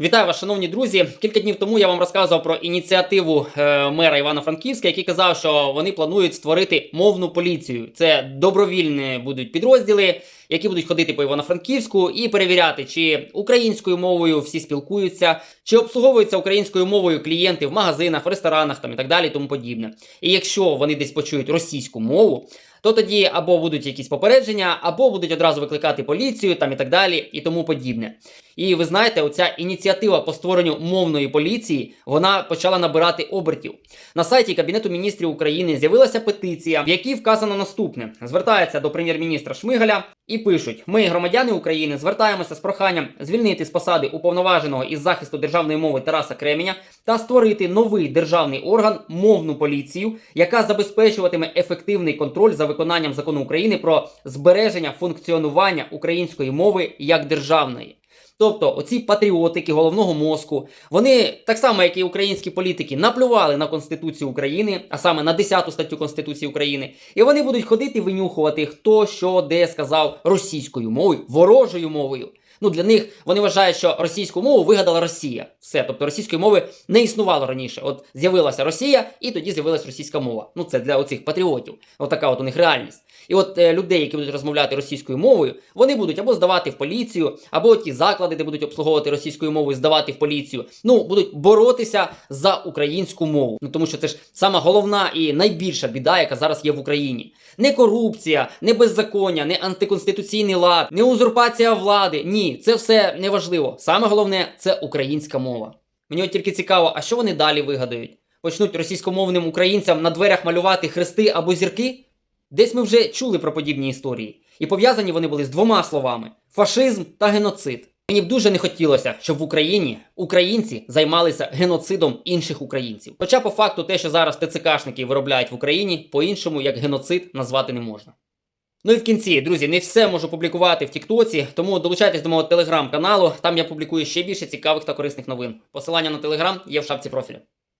Вітаю вас, шановні друзі. Кілька днів тому я вам розказував про ініціативу е, мера Івано-Франківська, який казав, що вони планують створити мовну поліцію. Це добровільні будуть підрозділи, які будуть ходити по Івано-Франківську і перевіряти, чи українською мовою всі спілкуються, чи обслуговуються українською мовою клієнти в магазинах, в ресторанах там і так далі, тому подібне. І якщо вони десь почують російську мову, то тоді або будуть якісь попередження, або будуть одразу викликати поліцію там і так далі, і тому подібне. І ви знаєте, оця ініціатива по створенню мовної поліції вона почала набирати обертів. На сайті Кабінету міністрів України з'явилася петиція, в якій вказано наступне: звертається до прем'єр-міністра Шмигаля і пишуть: Ми, громадяни України, звертаємося з проханням звільнити з посади уповноваженого із захисту державної мови Тараса Кременя та створити новий державний орган мовну поліцію, яка забезпечуватиме ефективний контроль за виконанням закону України про збереження функціонування української мови як державної. Тобто, оці патріотики головного мозку, вони так само, як і українські політики, наплювали на Конституцію України, а саме на 10 статтю Конституції України, і вони будуть ходити винюхувати, хто що де сказав російською мовою, ворожою мовою. Ну для них вони вважають, що російську мову вигадала Росія. Все, тобто російської мови не існувало раніше. От з'явилася Росія, і тоді з'явилася російська мова. Ну це для оцих патріотів. Отака от у них реальність. І от е, людей, які будуть розмовляти російською мовою, вони будуть або здавати в поліцію, або ті заклади, де будуть обслуговувати російською мовою, здавати в поліцію. Ну будуть боротися за українську мову. Ну тому що це ж сама головна і найбільша біда, яка зараз є в Україні. Не корупція, не беззаконня, не антиконституційний лад, не узурпація влади. Ні, це все не важливо. Саме головне це українська мова. Мені от тільки цікаво, а що вони далі вигадають? Почнуть російськомовним українцям на дверях малювати хрести або зірки? Десь ми вже чули про подібні історії, і пов'язані вони були з двома словами: фашизм та геноцид. Мені б дуже не хотілося, щоб в Україні українці займалися геноцидом інших українців. Хоча по факту те, що зараз ТЦКшники виробляють в Україні, по-іншому як геноцид назвати не можна. Ну і в кінці, друзі, не все можу публікувати в Тіктоці, тому долучайтесь до мого телеграм-каналу. Там я публікую ще більше цікавих та корисних новин. Посилання на телеграм є в шапці профілю.